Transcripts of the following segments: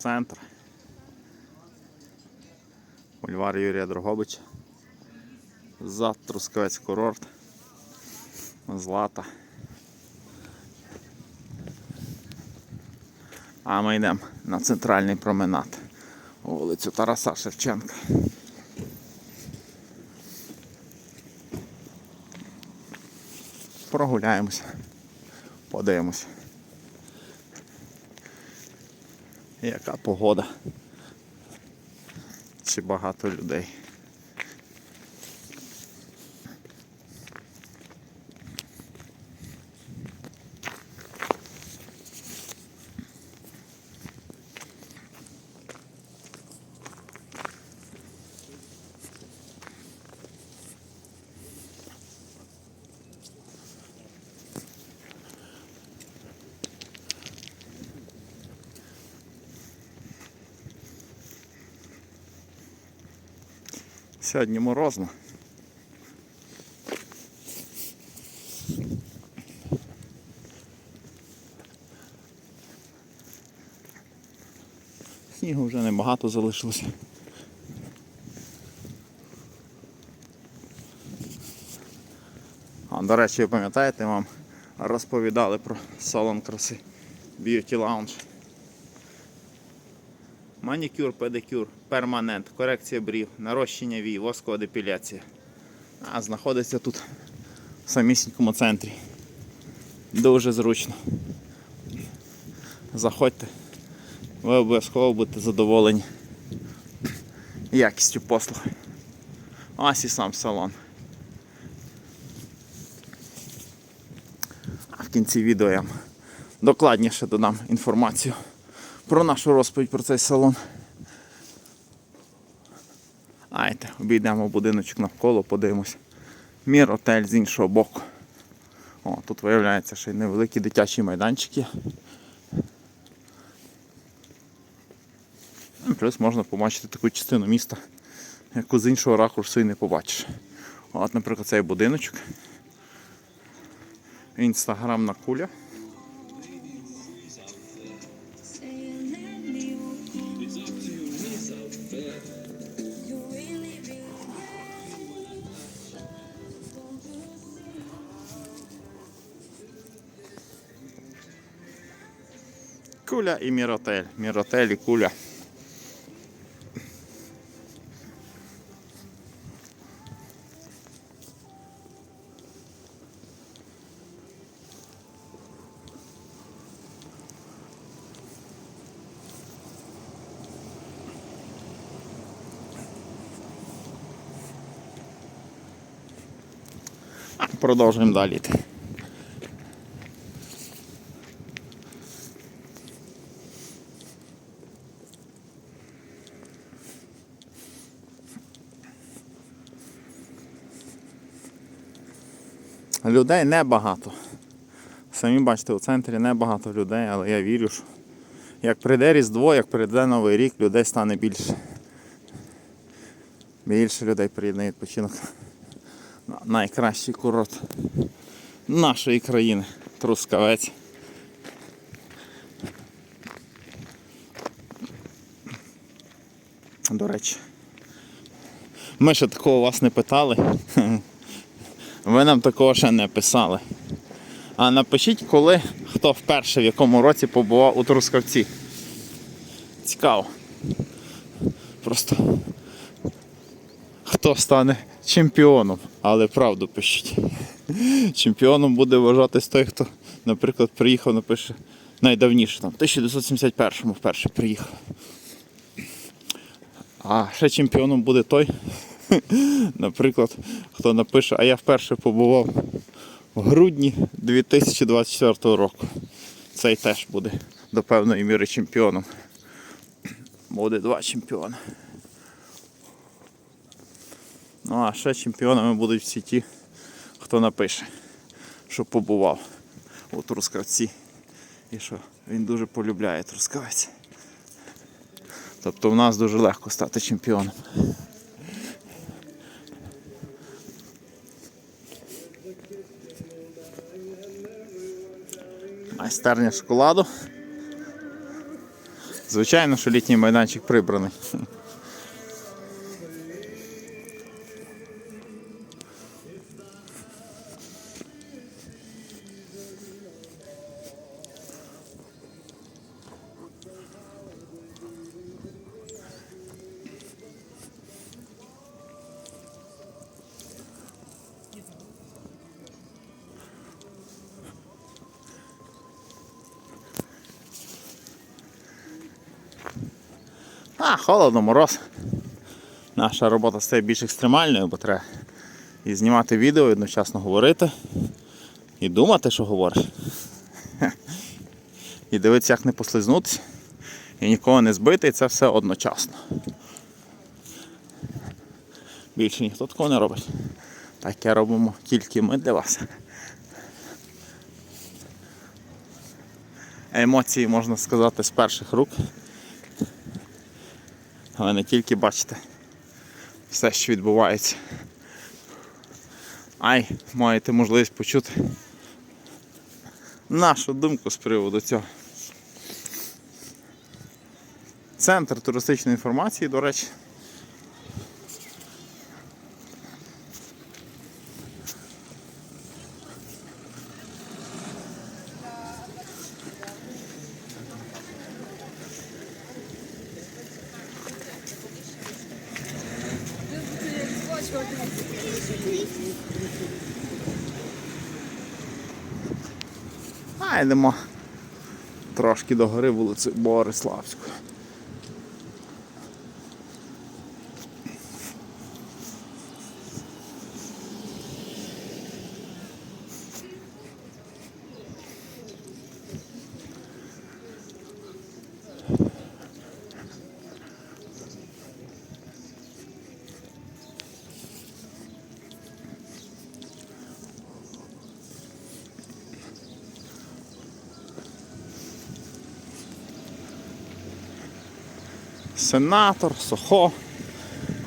центр. Бульвар Юрія Дрогобича. За Трускавець курорт. Злата. А ми йдемо на центральний променад. у Вулицю Тараса Шевченка. Прогуляємося. Подивимося. Яка погода? Чи багато людей? Сьогодні морозно. Снігу вже небагато залишилося. А, до речі, ви пам'ятаєте, вам розповідали про салон краси Beauty Lounge. Манікюр, педикюр, перманент, корекція брів, нарощення вій, воскова депіляція. А знаходиться тут в самісінькому центрі. Дуже зручно. Заходьте, ви обов'язково будете задоволені якістю послуг. Ось і сам салон. А в кінці відео я докладніше додам інформацію про нашу розповідь про цей салон. Айте, обійдемо будиночок навколо, подивимось. Мір отель з іншого боку. О, тут виявляється ще й невеликий дитячий майданчик є. Ну, Плюс можна побачити таку частину міста, яку з іншого ракурсу і не побачиш. От, наприклад, цей будиночок. Інстаграмна куля. Куля і Міротель. Міротель і куля. А, Продовжуємо далі. Людей небагато. Самі бачите, у центрі небагато людей, але я вірю, що як прийде Різдво, як прийде Новий рік, людей стане більше. Більше людей приїде на відпочинок. Найкращий курорт нашої країни. Трускавець. До речі. Ми ще такого вас не питали. Ви нам такого ще не писали. А напишіть, коли хто вперше в якому році побував у Трускавці. Цікаво. Просто хто стане чемпіоном, але правду пишіть. Чемпіоном буде вважатись той, хто, наприклад, приїхав, напише найдавніше, там, в 1971-му вперше приїхав. А ще чемпіоном буде той, наприклад, хто напише, а я вперше побував в грудні 2024 року. Цей теж буде до певної міри чемпіоном. Буде два чемпіони. Ну а ще чемпіонами будуть всі ті, хто напише, що побував у Трускавці. І що він дуже полюбляє Трускавець. Тобто в нас дуже легко стати чемпіоном. Майстерня шоколаду. Звичайно, що літній майданчик прибраний. А, холодно, мороз. Наша робота стає більш екстремальною, бо треба і знімати відео, і одночасно говорити, і думати, що говориш. І дивитися, як не послизнутися, і нікого не збити, і це все одночасно. Більше ніхто такого не робить. Таке робимо тільки ми для вас. Емоції, можна сказати, з перших рук. Ви не тільки бачите все, що відбувається. Ай, маєте можливість почути нашу думку з приводу цього. Центр туристичної інформації, до речі. А йдемо трошки до гори вулиці Бориславської. Сенатор, Сохо,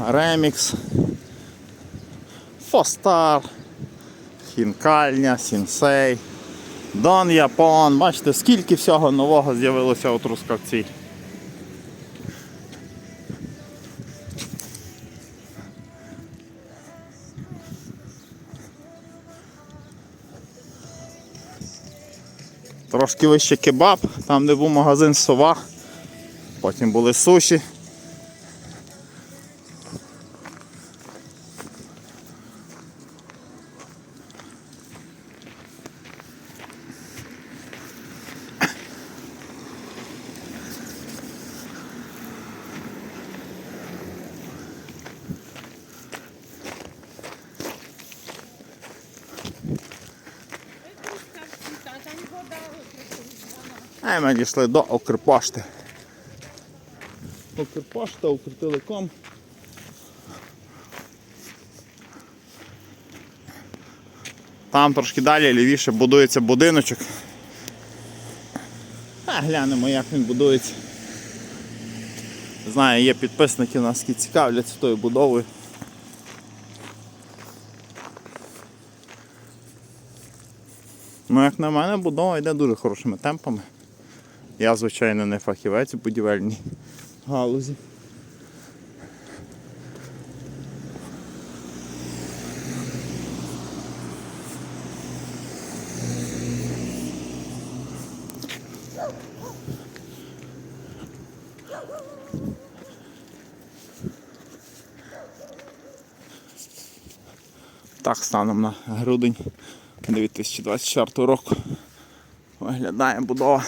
Ремікс, Фостар, Хінкальня, Сінсей, Дон Япон. Бачите, скільки всього нового з'явилося у Трускавці. Трошки вище кебаб, там де був магазин сова. Потім були суші. А ми дійшли до Укрпошти. Укрпошта, Укртелеком. Там трошки далі лівіше будується будиночок. А глянемо, як він будується. Знаю, є підписники у нас, які цікавляться тою будовою. Ну, як на мене, будова йде дуже хорошими темпами. Я, звичайно, не фахівець у будівельній галузі. Так, станом на грудень 2024 року виглядає будова.